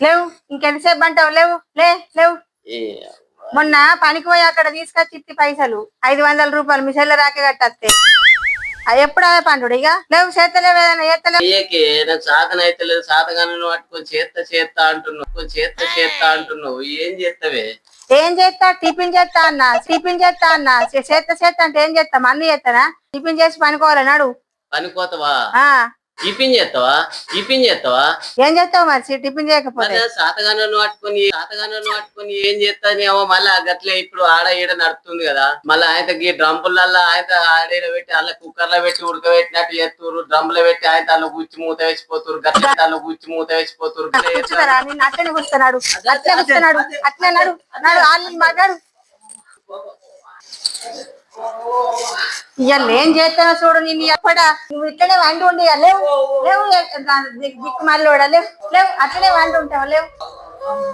లేవు ఇంకెంతసేపు అంటావు? లేవు లే లేవు. మొన్న పనికి పోయి అక్కడ తీసుకొచ్చి పైసలు. ఐదు వందల రూపాయలు మీ చెల్లె రాకే అవి ఎప్పుడు అదే పండు ఇక? లేవు చేతలేవు ఏదైనా చేతలేవు అయ్యకే నాకు సాధన అయితే లేదు. సాధగానే పట్టుకొని చేత్త చేత్త అంటున్నావు. కొంచెం చేత్త చేత్త అంటున్నావు. ఏం చేస్తావే ఏం చేస్తా టిఫిన్ చేస్తా అన్న? టిఫిన్ చేస్తా అన్న? చేత చేస్తా అంటే ఏం చేస్తా అన్ని చేస్తానా టిఫిన్ చేసి పనుకోవాలి నడు పనిపోతావా ఆ. టిఫిన్ చేస్తావా? టిఫిన్ చేస్తావా? ఏం చేస్తావు మరి టిఫిన్ చేయకపోతే? సాతగానను పట్టుకొని సాతగానను పట్టుకొని ఏం చేస్తానేమో మళ్ళా గట్లే ఇప్పుడు ఆడ ఈడ నడుస్తుంది కదా. మళ్ళీ ఆయన ఈ డ్రమ్పులల్లో ఆయన ఆడ పెట్టి అలా కుక్కర్లో పెట్టి ఉడకబెట్టినట్టు చేస్తున్నారు డ్రమ్లో పెట్టి ఆయన దానిలో గుచ్చి మూత వేసిపోతున్నారు గట్ల దానిలో గుచ్చి మూత చేస్తారు. నేను అట్లనే కూర్చున్నాడు. అట్లే కూర్చున్నాడు. అట్లే నడు. నడు ఆళ్ళు మాట్లాడు. ఇవాళ ఏం చేస్తానో చూడు నేను ఎప్పుడా నువ్వు ఇట్లనే వండి ఉండి లేవు లేవు దిక్కు మళ్ళీ లేవు లేవు అట్లనే వండి ఉంటావు? లేవు.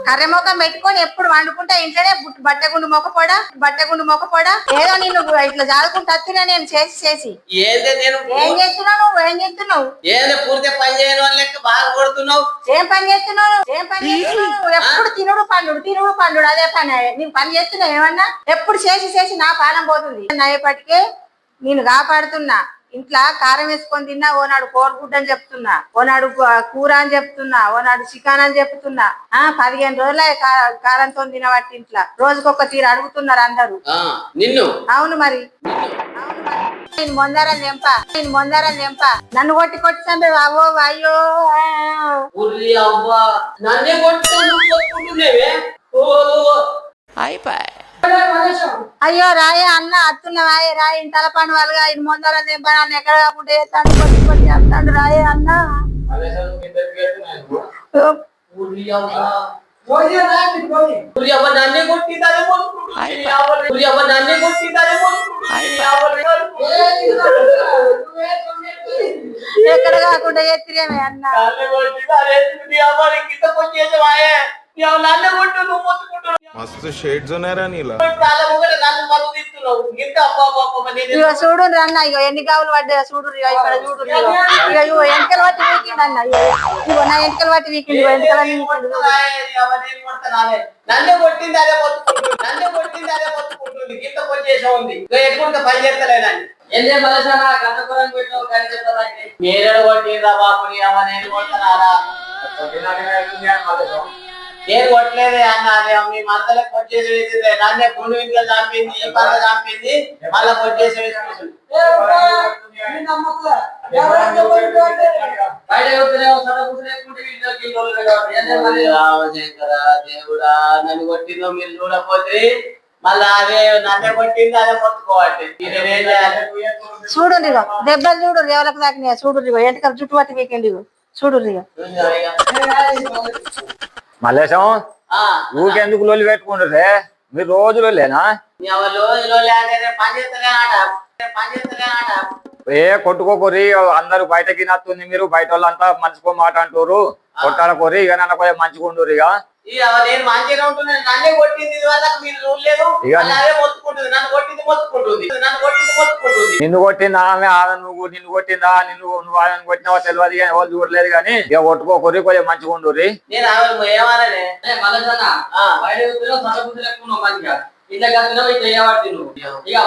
కర్రె మొఖం పెట్టుకొని ఎప్పుడు వండుకుంటా ఇంట్లోనే బుట్ట- బట్టగుండు మొక్కపోడా బట్టగుండు మొక్కపోడా ఏదో నేను ఇట్లా జాదుకుంటూ వస్తున్నా నేను చేసి చేసి. ఏందే నేను? ఏం చేస్తున్నావు నువ్వు? ఏం చేస్తున్నావు? ఏందే పూర్తి పని చేయని వాళ్ళ లెక్క బాగా కొడుతున్నావు? ఏం పని చేస్తున్నావు? ఏం పని చేస్తున్నావు? ఎప్పుడు తినుడు పండుడు తినుడు పండుడు అదే పని. నేను పని చేస్తున్నావు ఏమన్నా? ఎప్పుడు చేసి చేసి నా పానం పోతుంది. అయ్యేపటికే నేను కాపాడుతున్నా. ఇంట్లో కారం వేసుకొని తిన్నా ఓనాడు కోడిగుడ్డ అని చెప్తున్నా ఓనాడు కూర అని చెప్తున్నా ఓనాడు చికెన్ అని చెప్తున్నా. ఆ పదిహేను రోజులే కారంతో తినబట్టి ఇంట్లో. రోజుకొక తీరు అడుగుతున్నారు అందరూ. ఆ నిన్ను. అవును మరి. అవును మరి. నేను మొందారని తెంప నేను మొందారని తెంప. నన్ను కొట్టి కొట్టి చంపే అవో అయ్యో నన్నే కొట్టుకుంటున్నావే? ఓ. అయ్యో రాయ అన్న అత్తున్న రాయ పండు వాళ్ళగా ఇది మొందారని తెంప నన్ను ఎక్కడ కాకుండా చేస్తాడు కొట్టి కొట్టి చేస్తాడు రాయ అన్న. ఎక్కడ కాకుండా ఎత్తిరేమే అన్న. మస్తు చూడు అన్న ఇగో ఎన్ని కావులు పడ్డా చూడు ఇక్కడ చూడు ఇక ఇగో వెనకల వీకిండి అన్న ఇగో. నా వెనకల వీకిండి నన్నే కొట్టింది అదే నన్నే కొట్టింది అదే మొత్తుకుంటుంది. గింత కొట్టేసా ఉంది. ఎప్పుడు పని చేస్తలేదని. ఎందే బలసారా కథపురం పెట్టావు కానీ చెప్తారా కొట్టిందా బాబు నేను కొడుతున్నారా నేను కొట్టలేదే అన్న మీ మద్దలకు కొట్టేసి వేసిందే. నన్నే గుండు ఇంట్లో చంపింది ఈ పక్క చంపింది మళ్ళా కొట్టేసి వేసి దేవుడా నన్ను కొట్టిందో మీరు చూడకపోతే మళ్ళా అదే నన్నే కొట్టింది అదే మొత్తుకోవాలి. చూడు దెబ్బలు చూడు రేవలకు దాకినాయి చూడు ఎంటకలు చుట్టూ పట్టి వీకిండు చూడు మల్లేశం ఊకెందుకు లొల్లి పెట్టుకుంటారే మీరు రోజు లొల్లేనా? ఏ కొట్టుకోకూరి అందరూ బయటకి నత్తుంది మీరు బయట వాళ్ళంతా మంచికో మాట అంటారు కొట్టాడకోరి ఇక నన్ను కొంచెం మంచిగా ఉండురు ఇక నిన్ను కొట్టిందా ఆమె? నువ్వు నిన్ను కొట్టిందా? నిన్ను నువ్వు ఆమెను కొట్టినావో తెలియదు కానీ వాళ్ళు చూడలేదు కానీ ఇక కొట్టుకోకూరి కొంచెం మంచిగా ఉండు నేను మంచిగా. ఇట్లా ఇక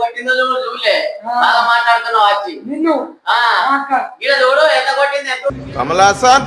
కొట్టిందో చూడలే. చూడు కొట్టింది కమలాసన్?